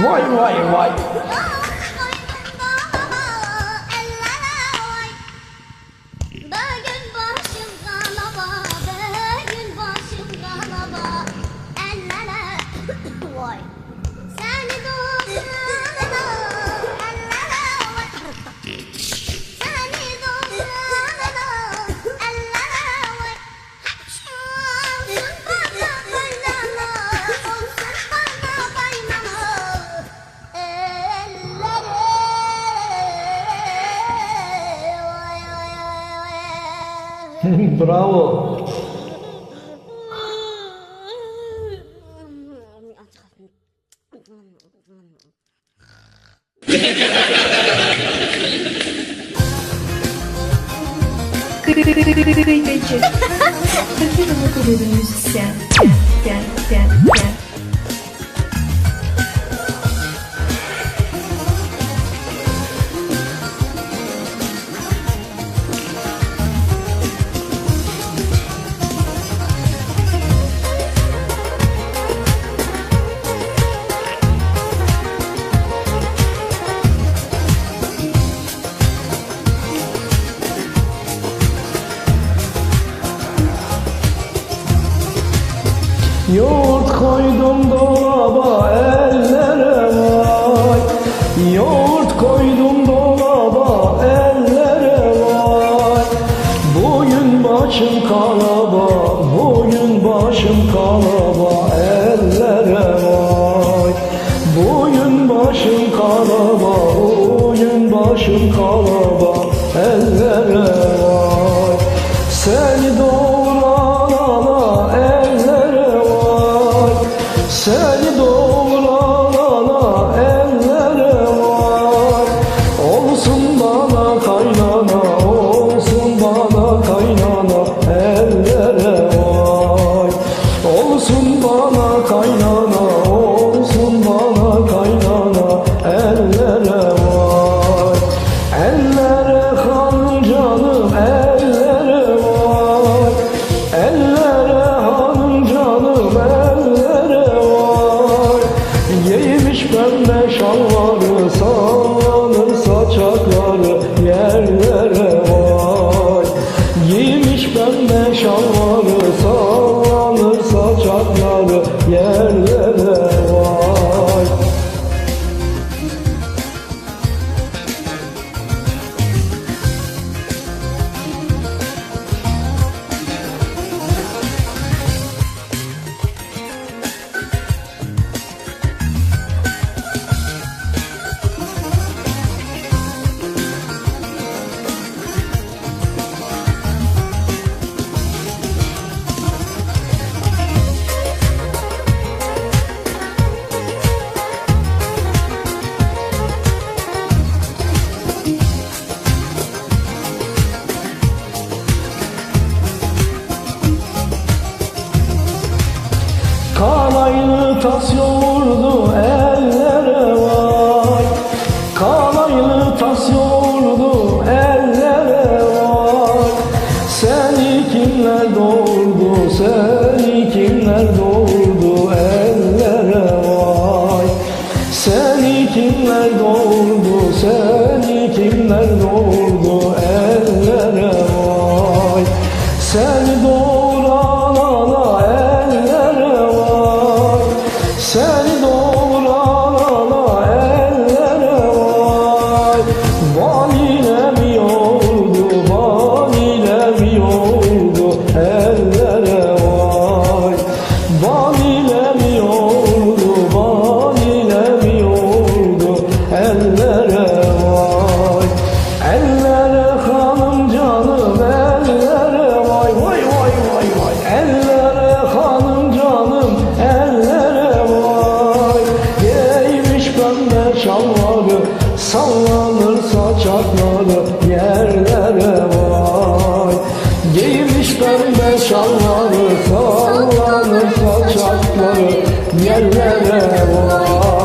Vay vay vay. Bravo. Müzisyen. Gel, gel, gel. Yoğurt koydum dolaba ellere vay. Yoğurt koydum dolaba ellere vay. Bugün başım kalaba Bugün başım kalaba ellere vay. Bugün başım kalaba Bugün başım kalaba ellere vay. Seni doğurana Seni Giymiş pembe şalvarı sallanır saçakları yerlere vay. Giymiş pembe şalvarı sallanır Kalaylı tas yoğurdu ellere vay. Kalaylı tas yoğurdu ellere vay. Seni kimler doğurdu, seni kimler doğurdu ellere vay. Seni kimler doğurdu, seni kimler doğurdu ellere vay. Sen Sallanır saçakları yerlere vay. Giymiş pembe şalları Sallanır saçakları yerlere vay.